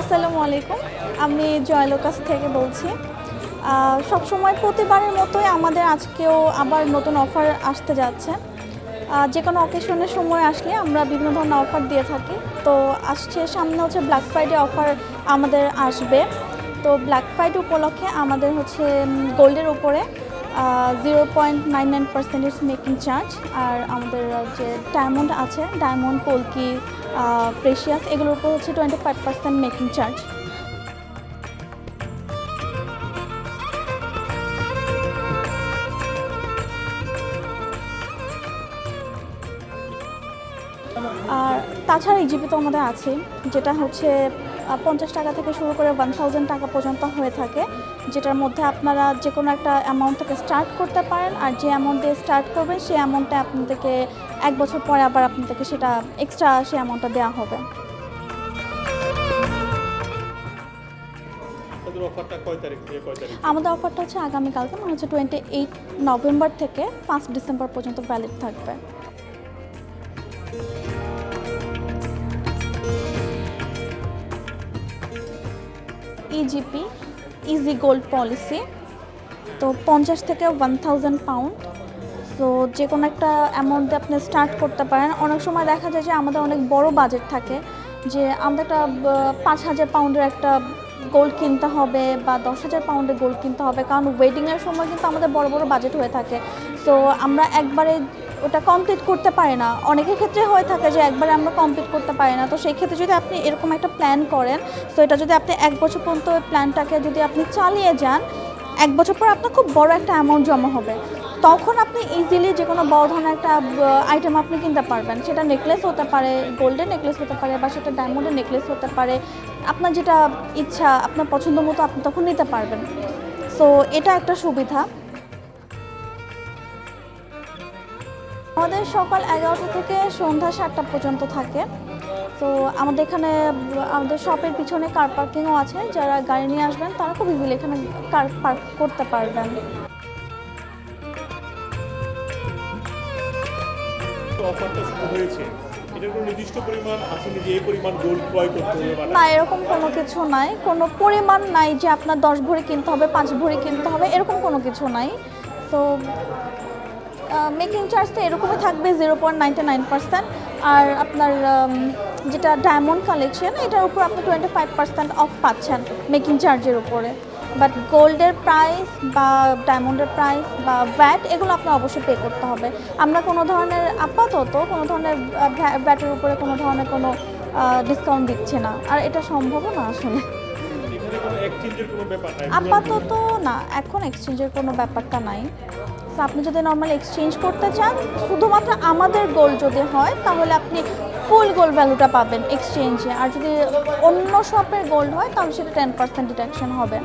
আসসালামু আলাইকুম। আমি জয়লোকাস থেকে বলছি। সবসময় প্রতিবারের মতোই আমাদের আজকেও আবার নতুন অফার আসতে যাচ্ছে। যে কোনো অকেশনের সময় আসলে আমরা বিভিন্ন ধরনের অফার দিয়ে থাকি। তো আসছে সামনে হচ্ছে ব্ল্যাক ফ্রাইডে অফার আমাদের আসবে। তো ব্ল্যাক ফ্রাইডে উপলক্ষে আমাদের হচ্ছে গোল্ডের উপরে zero point nine nine percentage making charge আর আমাদের যে ডায়মন্ড আছে ডায়মন্ড পোলকি প্রেশিয়াস এগুলোর উপর হচ্ছে twenty five percent making charge আর তাছাড়া ইজিপি তো আমাদের আছে যেটা হচ্ছে পঞ্চাশ টাকা থেকে শুরু করে ওয়ান থাউজেন্ড টাকা পর্যন্ত হয়ে থাকে যেটার মধ্যে আপনারা যে কোনো একটা অ্যামাউন্ট থেকে স্টার্ট করতে পারেন আর যে অ্যামাউন্ট দিয়ে স্টার্ট করবেন সেই অ্যামাউন্টটা আপনাদেরকে এক বছর পরে আবার আপনাদেরকে সেটা এক্সট্রা সেই অ্যামাউন্টটা দেওয়া হবে। আমাদের অফারটা হচ্ছে আগামীকালকে মানে হচ্ছে টোয়েন্টি এইট নভেম্বর থেকে ফার্স্ট ডিসেম্বর পর্যন্ত ভ্যালিড থাকবে। ইজিপি ইজি গোল্ড পলিসি তো পঞ্চাশ থেকে ওয়ান থাউজেন্ড পাউন্ড তো যে কোনো একটা অ্যামাউন্ট দিয়ে আপনি স্টার্ট করতে পারেন। অনেক সময় দেখা যায় যে আমাদের অনেক বড় বাজেট থাকে, যে আমাদের একটা পাঁচ হাজার পাউন্ডের একটা গোল্ড কিনতে হবে বা দশ হাজার পাউন্ডের গোল্ড কিনতে হবে। কারণ ওয়েডিংয়ের সময় কিন্তু আমাদের বড় বড় বাজেট হয়ে থাকে। তো আমরা একবারে ওটা কমপ্লিট করতে পারে না। অনেকের ক্ষেত্রে হয়ে থাকে যে একবারে আমরা কমপ্লিট করতে পারি না। তো সেই ক্ষেত্রে যদি আপনি এরকম একটা প্ল্যান করেন, তো এটা যদি আপনি এক বছর পর্যন্ত প্ল্যানটাকে যদি আপনি চালিয়ে যান, এক বছর পর আপনার খুব বড় একটা অ্যামাউন্ট জমা হবে। তখন আপনি ইজিলি যে কোনো বড় ধরনের একটা আইটেম আপনি কিনতে পারবেন। সেটা নেকলেস হতে পারে গোল্ডের নেকলেস হতে পারে বা সেটা ডায়মন্ডের নেকলেস হতে পারে। আপনার যেটা ইচ্ছা, আপনার পছন্দ মতো আপনি তখন নিতে পারবেন। সো এটা একটা সুবিধা। আমাদের সকাল এগারোটা থেকে সন্ধ্যা সাতটা পর্যন্ত থাকে। তো আমাদের এখানে আমাদের শপের পিছনে কার পার্কিংও আছে। যারা গাড়ি নিয়ে আসবেন তারা খুব ইজিলি এখানে কার পার্ক করতে পারবেন। অফারটা শুরু হয়েছে। এটার কোনো নির্দিষ্ট পরিমাণ আসেনি যে এই পরিমাণ গোল্ড ক্রয় করতে হবে না এরকম কোনো কিছু নাই। কোনো পরিমাণ নাই যে আপনার দশ ভরি কিনতে হবে পাঁচ ভরি কিনতে হবে এরকম কোনো কিছু নাই। তো মেকিং চার্জ তো এরকমই থাকবে zero point ninety nine percent আর আপনার যেটা ডায়মন্ড কালেকশন এটার উপর আপনি টোয়েন্টি ফাইভ পার্সেন্ট অফ পাচ্ছেন মেকিং চার্জের উপরে। বাট গোল্ডের প্রাইস বা ডায়মন্ডের প্রাইস বা ভ্যাট এগুলো আপনার অবশ্যই পে করতে হবে। আমরা কোনো ধরনের আপাতত কোনো ধরনের ভ্যাটের উপরে কোনো ধরনের কোনো ডিসকাউন্ট দিচ্ছে না। আর এটা সম্ভবও না আসলে। আপাতত না এখন এক্সচেঞ্জের কোনো ব্যাপারটা নাই। তো আপনি যদি নর্মাল এক্সচেঞ্জ করতে চান, শুধুমাত্র আমাদের গোল যদি হয়, তাহলে আপনি ফুল গোল্ড ভ্যালুটা পাবেন এক্সচেঞ্জে আর যদি অন্য শপের গোল্ড হয়, তাহলে সেটা টেন পার্সেন্ট ডিডাকশন হবে।